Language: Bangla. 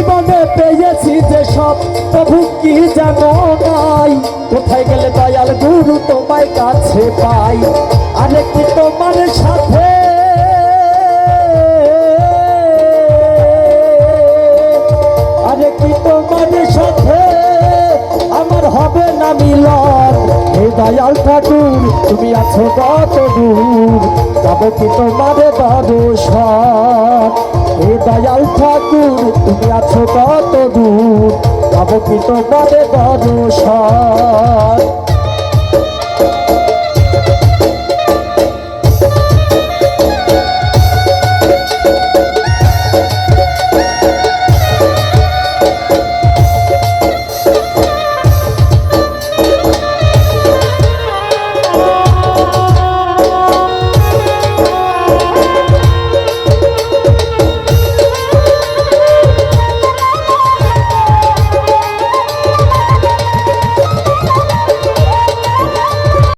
জীবনে পেয়েছি যে সব প্রভু কি জানো নাই? কোথায় গেলে দয়াল গুরু তোমায় কাছে পাই? আরে কি তোমার সাথে? আরে কি তোমার সাথে? আমার হবে না মিলন। হে দয়াল ঠাকুর, তুমি আছো কত দূর? তবে কি তোমার দর্শন দয়াল ঠাকুর তুমি আছো কত দূর? যাব কি তোমার দর্শন